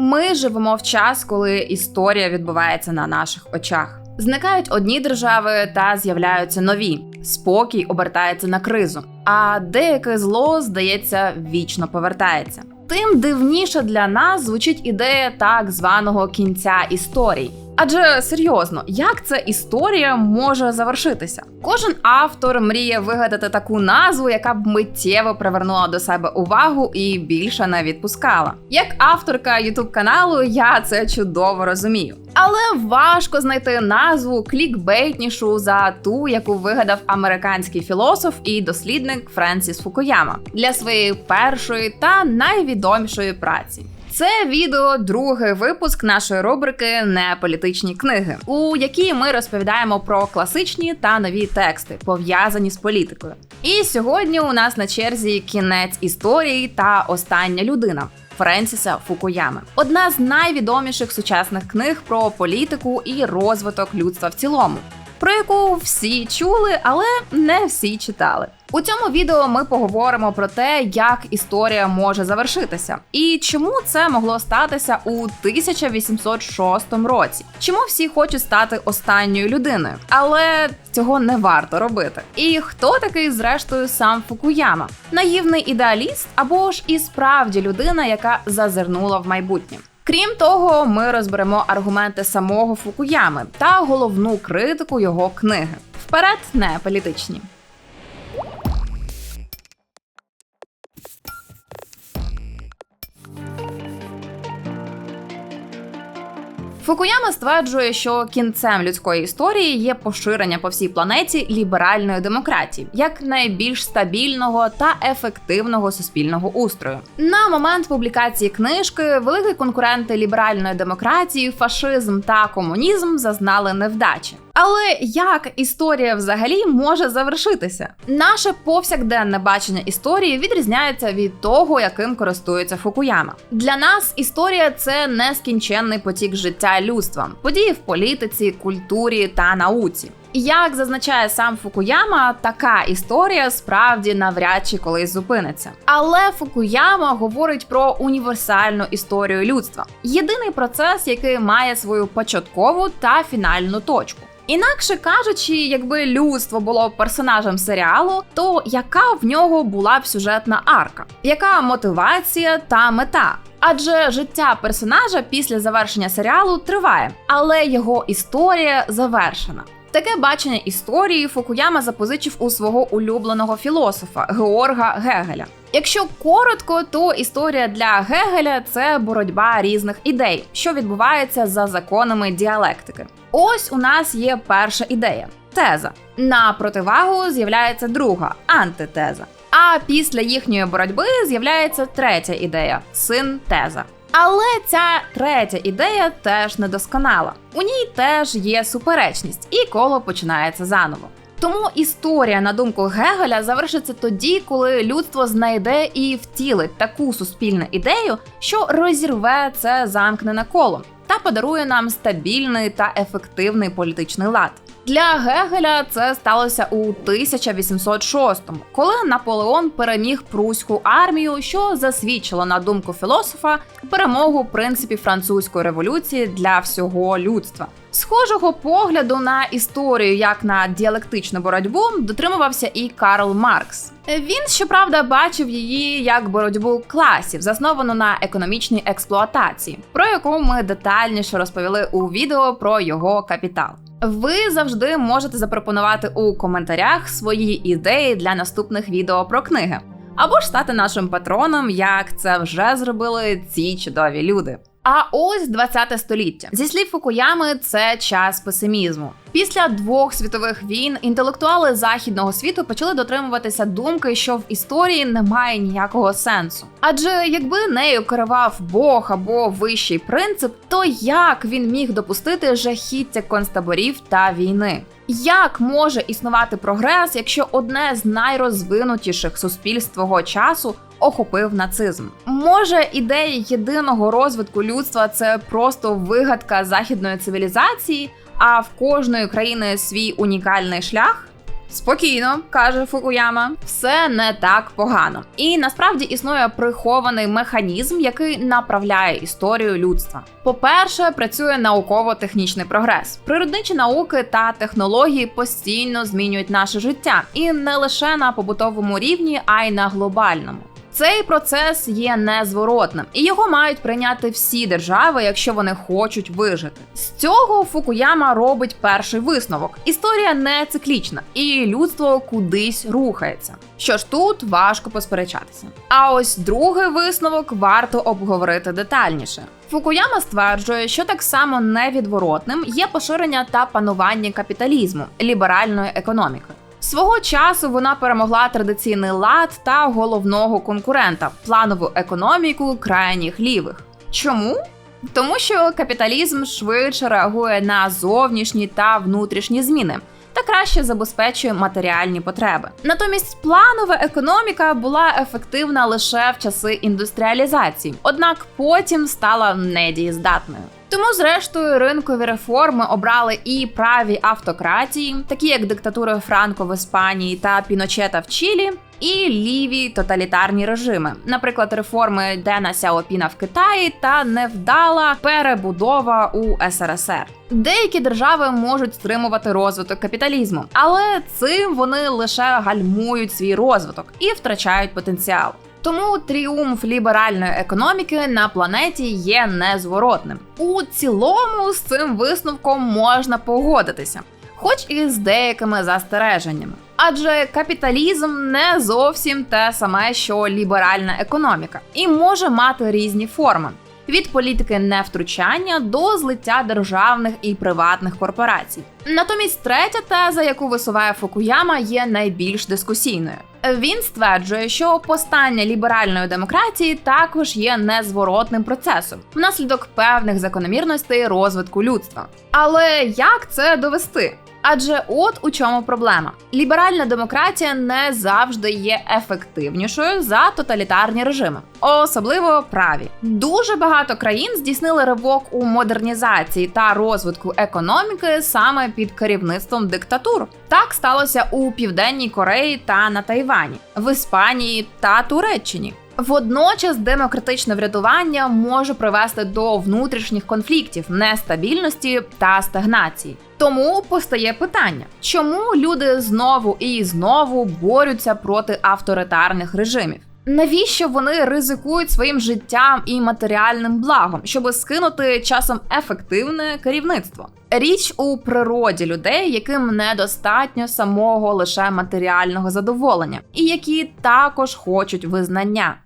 Ми живемо в час, коли історія відбувається на наших очах. Зникають одні держави та з'являються нові. Спокій обертається на кризу, а деяке зло, здається, вічно повертається. Тим дивніше для нас звучить ідея так званого кінця історій. Адже серйозно, як ця історія може завершитися? Кожен автор мріє вигадати таку назву, яка б миттєво привернула до себе увагу і більше не відпускала. Як авторка ютуб каналу, я це чудово розумію. Але важко знайти назву клікбейтнішу за ту, яку вигадав американський філософ і дослідник Френсіс Фукуяма для своєї першої та найвідомішої праці. Це відео другий випуск нашої рубрики Неполітичні книги, у якій ми розповідаємо про класичні та нові тексти, пов'язані з політикою. І сьогодні у нас на черзі кінець історії та остання людина. Френсіса Фукуями одна з найвідоміших сучасних книг про політику і розвиток людства в цілому, про яку всі чули, але не всі читали. У цьому відео ми поговоримо про те, як історія може завершитися, і чому це могло статися у 1806 році. Чому всі хочуть стати останньою людиною, але цього не варто робити. І хто такий, зрештою, сам Фукуяма? Наївний ідеаліст або ж і справді людина, яка зазирнула в майбутнє. Крім того, ми розберемо аргументи самого Фукуями та головну критику його книги. Вперед, не політичні. Фукуяма стверджує, що кінцем людської історії є поширення по всій планеті ліберальної демократії як найбільш стабільного та ефективного суспільного устрою. На момент публікації книжки великі конкуренти ліберальної демократії, фашизм та комунізм зазнали невдачі. Але як історія взагалі може завершитися? Наше повсякденне бачення історії відрізняється від того, яким користується Фукуяма. Для нас історія це нескінченний потік життя людства, події в політиці, культурі та науці. Як зазначає сам Фукуяма, така історія справді навряд чи колись зупиниться. Але Фукуяма говорить про універсальну історію людства єдиний процес, який має свою початкову та фінальну точку. Інакше кажучи, якби людство було персонажем серіалу, то яка в нього була б сюжетна арка? Яка мотивація та мета? Адже життя персонажа після завершення серіалу триває, але його історія завершена. Таке бачення історії Фукуяма запозичив у свого улюбленого філософа Георга Гегеля. Якщо коротко, то історія для Гегеля це боротьба різних ідей, що відбувається за законами діалектики. Ось у нас є перша ідея теза. На противагу з'являється друга антитеза. А після їхньої боротьби з'являється третя ідея синтеза. Але ця третя ідея теж недосконала. У ній теж є суперечність, і коло починається заново. Тому історія, на думку Гегеля, завершиться тоді, коли людство знайде і втілить таку суспільну ідею, що розірве це замкнене коло та подарує нам стабільний та ефективний політичний лад. Для Гегеля це сталося у 1806-му, коли Наполеон переміг пруську армію, що засвідчило на думку філософа перемогу принципів французької революції для всього людства. Схожого погляду на історію як на діалектичну боротьбу дотримувався і Карл Маркс. Він щоправда бачив її як боротьбу класів, засновану на економічній експлуатації, про яку ми детальніше розповіли у відео про його капітал. Ви завжди можете запропонувати у коментарях свої ідеї для наступних відео про книги, або ж стати нашим патроном, як це вже зробили ці чудові люди. А ось 20 століття зі слів Фукуями, це час песимізму. Після двох світових війн інтелектуали західного світу почали дотримуватися думки, що в історії немає ніякого сенсу. Адже якби нею керував Бог або вищий принцип, то як він міг допустити жахіття концтаборів та війни? Як може існувати прогрес, якщо одне з найрозвинутіших суспільств свого часу охопив нацизм? Може, ідея єдиного розвитку людства це просто вигадка західної цивілізації, а в кожної країни свій унікальний шлях? Спокійно, каже Фукуяма, все не так погано. І насправді існує прихований механізм, який направляє історію людства. По-перше, працює науково-технічний прогрес. Природничі науки та технології постійно змінюють наше життя, і не лише на побутовому рівні, а й на глобальному. Цей процес є незворотним, і його мають прийняти всі держави, якщо вони хочуть вижити. З цього Фукуяма робить перший висновок: історія не циклічна, і людство кудись рухається. Що ж тут важко посперечатися. А ось другий висновок варто обговорити детальніше. Фукуяма стверджує, що так само невідворотним є поширення та панування капіталізму ліберальної економіки. Свого часу вона перемогла традиційний лад та головного конкурента планову економіку крайніх лівих. Чому? Тому що капіталізм швидше реагує на зовнішні та внутрішні зміни та краще забезпечує матеріальні потреби. Натомість планова економіка була ефективна лише в часи індустріалізації, однак потім стала недієздатною. Тому, зрештою, ринкові реформи обрали і праві автократії, такі як диктатури Франко в Іспанії та Піночета в Чилі, і ліві тоталітарні режими, наприклад, реформи Дена Сяопіна в Китаї та невдала перебудова у СРСР. Деякі держави можуть стримувати розвиток капіталізму, але цим вони лише гальмують свій розвиток і втрачають потенціал. Тому тріумф ліберальної економіки на планеті є незворотним. У цілому з цим висновком можна погодитися, хоч і з деякими застереженнями. Адже капіталізм не зовсім те саме, що ліберальна економіка, і може мати різні форми від політики невтручання до злиття державних і приватних корпорацій. Натомість третя теза, яку висуває Фукуяма, є найбільш дискусійною. Він стверджує, що постання ліберальної демократії також є незворотним процесом внаслідок певних закономірностей розвитку людства. Але як це довести? Адже от у чому проблема: ліберальна демократія не завжди є ефективнішою за тоталітарні режими, особливо праві. Дуже багато країн здійснили ривок у модернізації та розвитку економіки саме під керівництвом диктатур. Так сталося у південній Кореї та на Тайвані, в Іспанії та Туреччині. Водночас демократичне врядування може привести до внутрішніх конфліктів, нестабільності та стагнації. Тому постає питання, чому люди знову і знову борються проти авторитарних режимів? Навіщо вони ризикують своїм життям і матеріальним благом, щоб скинути часом ефективне керівництво? Річ у природі людей, яким недостатньо самого лише матеріального задоволення, і які також хочуть визнання.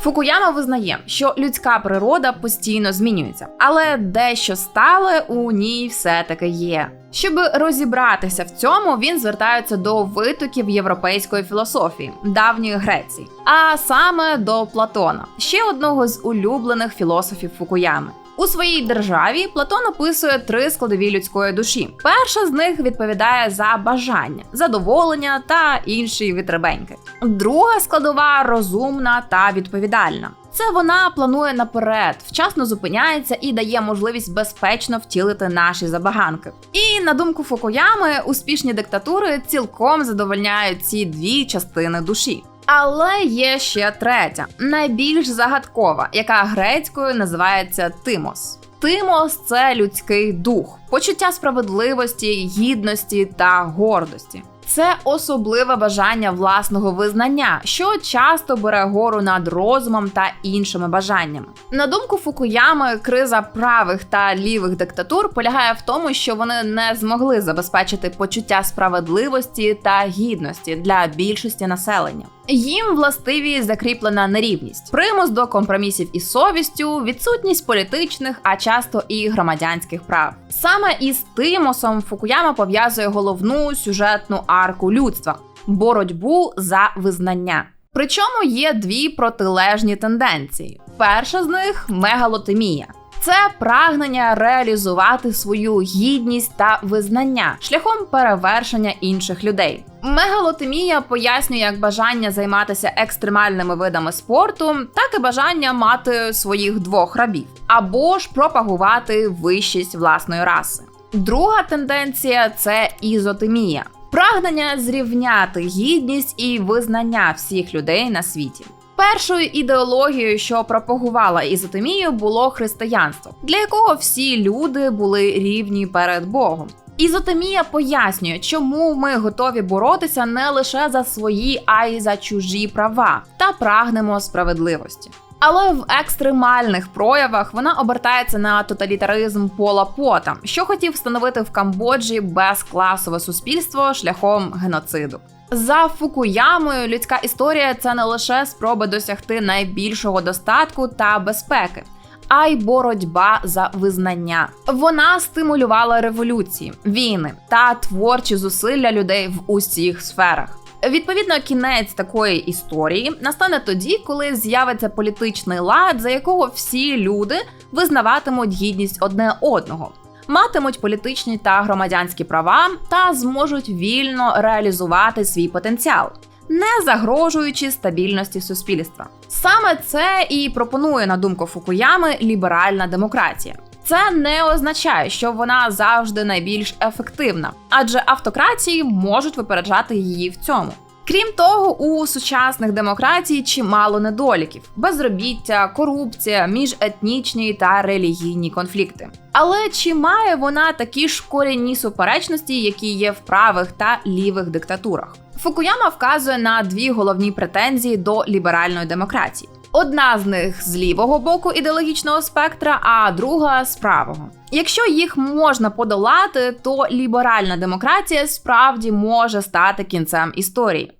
Фукуяма визнає, що людська природа постійно змінюється, але дещо стале у ній все-таки є. Щоб розібратися в цьому, він звертається до витоків європейської філософії давньої Греції, а саме до Платона, ще одного з улюблених філософів Фукуями. У своїй державі Платон описує три складові людської душі. Перша з них відповідає за бажання, задоволення та інші вітребеньки. Друга складова розумна та відповідальна. Це вона планує наперед, вчасно зупиняється і дає можливість безпечно втілити наші забаганки. І на думку Фукуями, успішні диктатури цілком задовольняють ці дві частини душі. Але є ще третя, найбільш загадкова, яка грецькою називається Тимос. Тимос це людський дух, почуття справедливості, гідності та гордості. Це особливе бажання власного визнання, що часто бере гору над розумом та іншими бажаннями. На думку Фукуями, криза правих та лівих диктатур полягає в тому, що вони не змогли забезпечити почуття справедливості та гідності для більшості населення. Їм властиві закріплена нерівність, примус до компромісів із совістю, відсутність політичних, а часто і громадянських прав. Саме із Тимосом Фукуяма пов'язує головну сюжетну арку людства боротьбу за визнання. Причому є дві протилежні тенденції. Перша з них мегалотемія. Це прагнення реалізувати свою гідність та визнання шляхом перевершення інших людей. Мегалотемія пояснює як бажання займатися екстремальними видами спорту, так і бажання мати своїх двох рабів, або ж пропагувати вищість власної раси. Друга тенденція це ізотемія. Прагнення зрівняти гідність і визнання всіх людей на світі. Першою ідеологією, що пропагувала ізотемію, було християнство, для якого всі люди були рівні перед Богом. Ізотемія пояснює, чому ми готові боротися не лише за свої, а й за чужі права та прагнемо справедливості. Але в екстремальних проявах вона обертається на тоталітаризм Пола Пота, що хотів встановити в Камбоджі безкласове суспільство шляхом геноциду. За Фукуямою людська історія це не лише спроба досягти найбільшого достатку та безпеки, а й боротьба за визнання. Вона стимулювала революції, війни та творчі зусилля людей в усіх сферах. Відповідно, кінець такої історії настане тоді, коли з'явиться політичний лад, за якого всі люди визнаватимуть гідність одне одного, матимуть політичні та громадянські права та зможуть вільно реалізувати свій потенціал. Не загрожуючи стабільності суспільства, саме це і пропонує на думку Фукуями ліберальна демократія. Це не означає, що вона завжди найбільш ефективна, адже автократії можуть випереджати її в цьому. Крім того, у сучасних демократій чимало недоліків: безробіття, корупція, міжетнічні та релігійні конфлікти. Але чи має вона такі ж корінні суперечності, які є в правих та лівих диктатурах? Фукуяма вказує на дві головні претензії до ліберальної демократії. Одна з них з лівого боку ідеологічного спектра, а друга з правого. Якщо їх можна подолати, то ліберальна демократія справді може стати кінцем історії.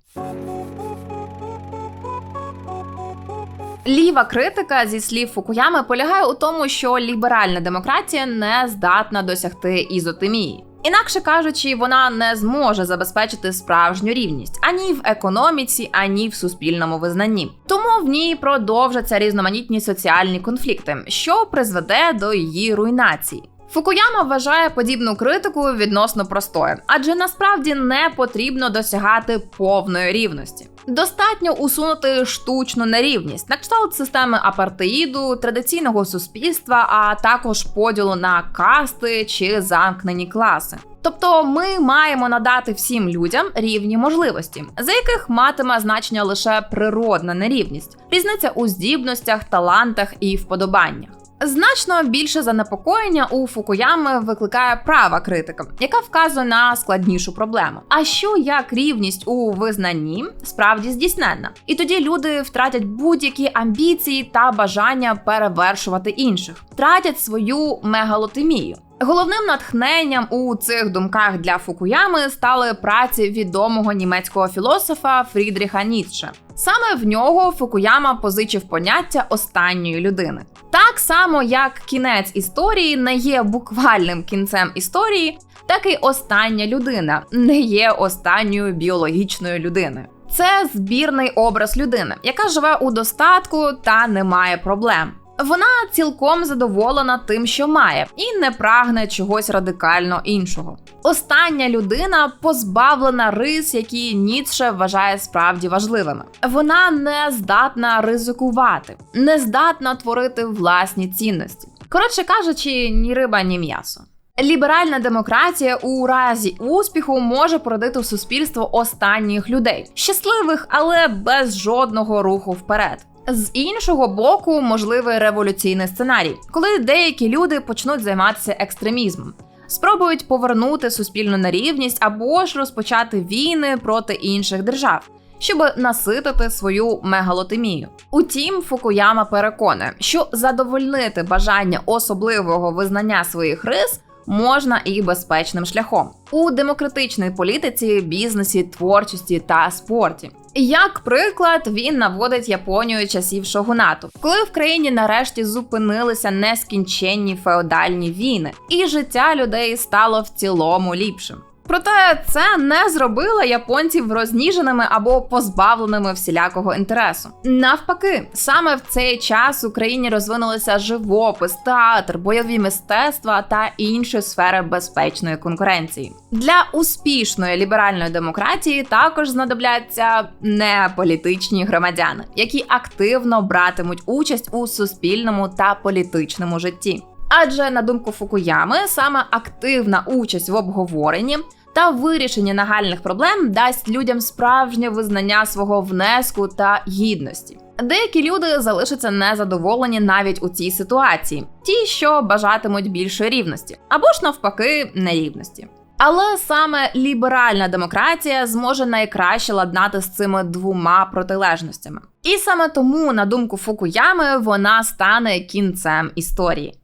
Ліва критика зі слів Фукуями полягає у тому, що ліберальна демократія не здатна досягти ізотемії. Інакше кажучи, вона не зможе забезпечити справжню рівність ані в економіці, ані в суспільному визнанні. Тому в ній продовжаться різноманітні соціальні конфлікти, що призведе до її руйнації. Фукуяма вважає подібну критику відносно простою, адже насправді не потрібно досягати повної рівності. Достатньо усунути штучну нерівність на кшталт системи апартеїду, традиційного суспільства, а також поділу на касти чи замкнені класи. Тобто ми маємо надати всім людям рівні можливості, за яких матиме значення лише природна нерівність, різниця у здібностях, талантах і вподобаннях. Значно більше занепокоєння у Фукуями викликає права критика, яка вказує на складнішу проблему. А що як рівність у визнанні справді здійсненна? І тоді люди втратять будь-які амбіції та бажання перевершувати інших, втратять свою мегалотемію. Головним натхненням у цих думках для Фукуями стали праці відомого німецького філософа Фрідріха Ніцше. Саме в нього Фукуяма позичив поняття останньої людини. Так само, як кінець історії не є буквальним кінцем історії, так і остання людина не є останньою біологічною людиною. Це збірний образ людини, яка живе у достатку та не має проблем. Вона цілком задоволена тим, що має, і не прагне чогось радикально іншого. Остання людина позбавлена рис, які Ніцше вважає справді важливими. Вона не здатна ризикувати, не здатна творити власні цінності. Коротше кажучи, ні риба, ні м'ясо. Ліберальна демократія у разі успіху може породити в суспільство останніх людей, щасливих, але без жодного руху вперед. З іншого боку, можливий революційний сценарій, коли деякі люди почнуть займатися екстремізмом, спробують повернути суспільну нерівність або ж розпочати війни проти інших держав, щоб наситити свою мегалотемію. Утім, Фукуяма переконує, що задовольнити бажання особливого визнання своїх рис. Можна і безпечним шляхом у демократичній політиці, бізнесі, творчості та спорті. Як приклад, він наводить Японію часів шогунату, коли в країні нарешті зупинилися нескінченні феодальні війни, і життя людей стало в цілому ліпшим. Проте це не зробило японців розніженими або позбавленими всілякого інтересу. Навпаки, саме в цей час в Україні розвинулися живопис, театр, бойові мистецтва та інші сфери безпечної конкуренції. Для успішної ліберальної демократії також знадобляться неполітичні громадяни, які активно братимуть участь у суспільному та політичному житті. Адже на думку Фукуями, саме активна участь в обговоренні та вирішенні нагальних проблем дасть людям справжнє визнання свого внеску та гідності. Деякі люди залишаться незадоволені навіть у цій ситуації, ті, що бажатимуть більшої рівності, або ж навпаки, нерівності. Але саме ліберальна демократія зможе найкраще ладнати з цими двома протилежностями. І саме тому, на думку Фукуями, вона стане кінцем історії.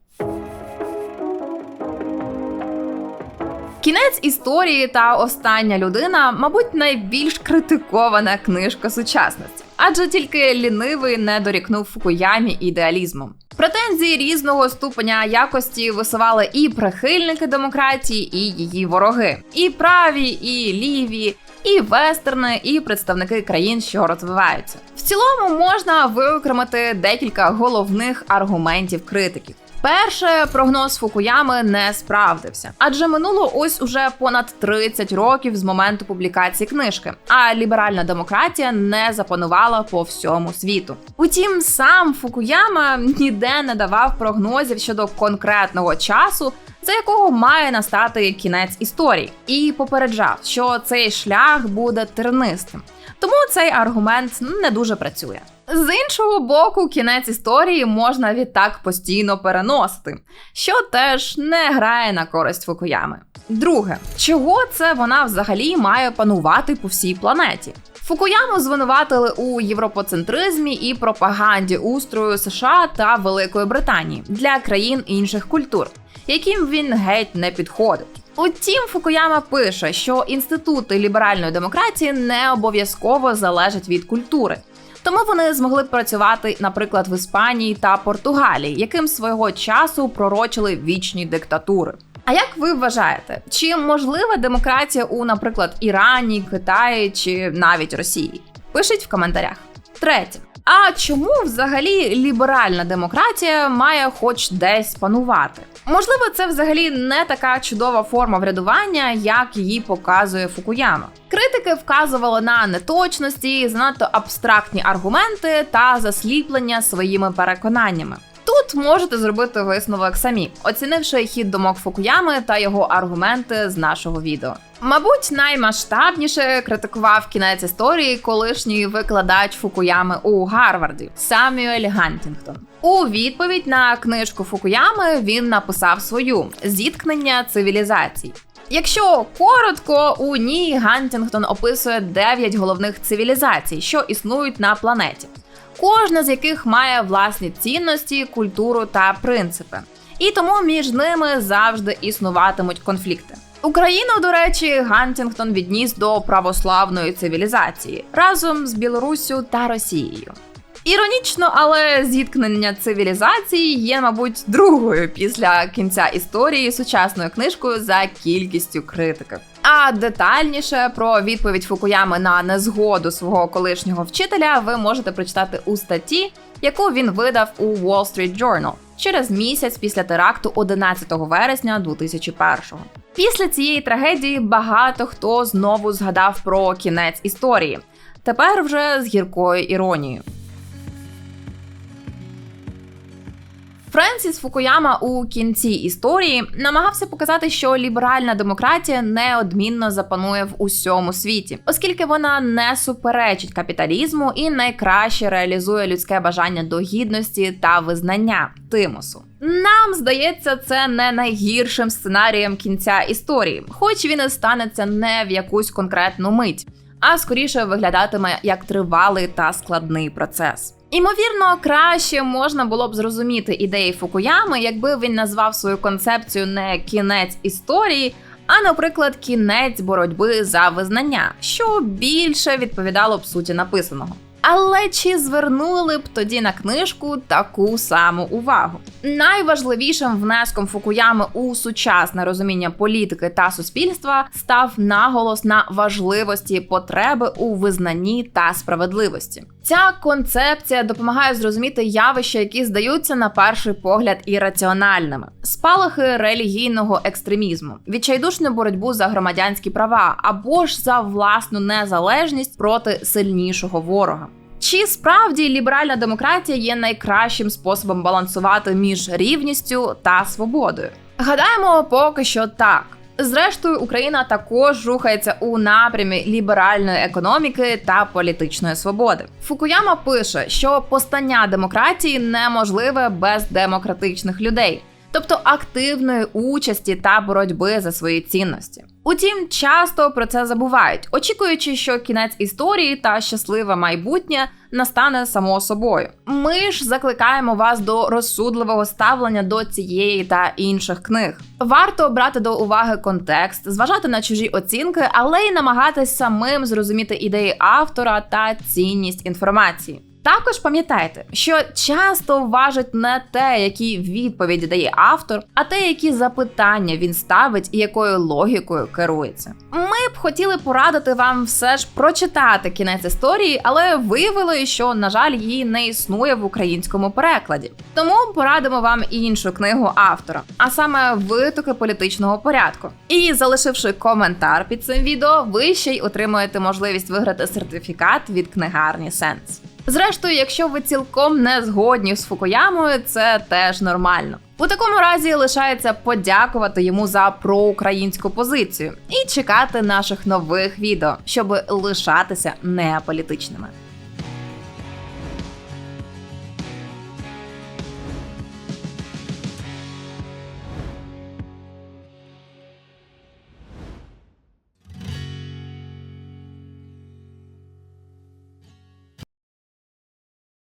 Кінець історії та остання людина, мабуть, найбільш критикована книжка сучасності, адже тільки лінивий не дорікнув Фукуямі ідеалізмом. Претензії різного ступеня якості висували і прихильники демократії, і її вороги, і праві, і ліві, і вестерни, і представники країн, що розвиваються. В цілому можна виокремити декілька головних аргументів критиків. Перше, прогноз Фукуями не справдився, адже минуло ось уже понад 30 років з моменту публікації книжки, а ліберальна демократія не запанувала по всьому світу. Утім, сам Фукуяма ніде не давав прогнозів щодо конкретного часу, за якого має настати кінець історії, і попереджав, що цей шлях буде тернистим. Тому цей аргумент не дуже працює. З іншого боку, кінець історії можна відтак постійно переносити, що теж не грає на користь Фукуями. Друге, чого це вона взагалі має панувати по всій планеті? Фукуяму звинуватили у європоцентризмі і пропаганді устрою США та Великої Британії для країн інших культур, яким він геть не підходить. Утім, Фукуяма пише, що інститути ліберальної демократії не обов'язково залежать від культури. Тому вони змогли працювати, наприклад, в Іспанії та Португалії, яким свого часу пророчили вічні диктатури. А як ви вважаєте, чи можлива демократія у, наприклад, Ірані, Китаї чи навіть Росії? Пишіть в коментарях. Третє. А чому взагалі ліберальна демократія має хоч десь панувати? Можливо, це взагалі не така чудова форма врядування, як її показує Фукуяма. Критики вказували на неточності, занадто абстрактні аргументи та засліплення своїми переконаннями. Тут можете зробити висновок самі, оцінивши хід думок Фукуями та його аргументи з нашого відео. Мабуть, наймасштабніше критикував кінець історії колишній викладач Фукуями у Гарварді Самюель Гантінгтон. У відповідь на книжку Фукуями він написав свою зіткнення цивілізацій. Якщо коротко, у ній Гантінгтон описує 9 головних цивілізацій, що існують на планеті, кожна з яких має власні цінності, культуру та принципи. І тому між ними завжди існуватимуть конфлікти. Україну, до речі, Гантінгтон відніс до православної цивілізації разом з Білоруссю та Росією. Іронічно, але зіткнення цивілізації є, мабуть, другою після кінця історії сучасною книжкою за кількістю критиків. А детальніше про відповідь Фукуями на незгоду свого колишнього вчителя ви можете прочитати у статті, яку він видав у Wall Street Journal через місяць після теракту 11 вересня 2001-го. Після цієї трагедії багато хто знову згадав про кінець історії. Тепер вже з гіркою іронією. Френсіс Фукуяма у кінці історії намагався показати, що ліберальна демократія неодмінно запанує в усьому світі, оскільки вона не суперечить капіталізму і найкраще реалізує людське бажання до гідності та визнання тимусу. Нам здається, це не найгіршим сценарієм кінця історії, хоч він і станеться не в якусь конкретну мить, а скоріше виглядатиме як тривалий та складний процес. Імовірно, краще можна було б зрозуміти ідеї Фукуями, якби він назвав свою концепцію не кінець історії, а, наприклад, кінець боротьби за визнання, що більше відповідало б суті написаного. Але чи звернули б тоді на книжку таку саму увагу? Найважливішим внеском Фукуями у сучасне розуміння політики та суспільства став наголос на важливості потреби у визнанні та справедливості. Ця концепція допомагає зрозуміти явища, які здаються на перший погляд ірраціональними: спалахи релігійного екстремізму, відчайдушну боротьбу за громадянські права або ж за власну незалежність проти сильнішого ворога. Чи справді ліберальна демократія є найкращим способом балансувати між рівністю та свободою? Гадаємо, поки що так. Зрештою, Україна також рухається у напрямі ліберальної економіки та політичної свободи. Фукуяма пише, що постання демократії неможливе без демократичних людей, тобто активної участі та боротьби за свої цінності. Утім, часто про це забувають, очікуючи, що кінець історії та щасливе майбутнє настане само собою. Ми ж закликаємо вас до розсудливого ставлення до цієї та інших книг. Варто брати до уваги контекст, зважати на чужі оцінки, але й намагатись самим зрозуміти ідеї автора та цінність інформації. Також пам'ятайте, що часто важить не те, які відповіді дає автор, а те, які запитання він ставить і якою логікою керується. Ми б хотіли порадити вам все ж прочитати кінець історії, але виявили, що на жаль її не існує в українському перекладі. Тому порадимо вам іншу книгу автора, а саме витоки політичного порядку. І залишивши коментар під цим відео, ви ще й отримуєте можливість виграти сертифікат від книгарні Сенс. Зрештою, якщо ви цілком не згодні з Фукуямою, це теж нормально. У такому разі лишається подякувати йому за проукраїнську позицію і чекати наших нових відео, щоб лишатися неаполітичними.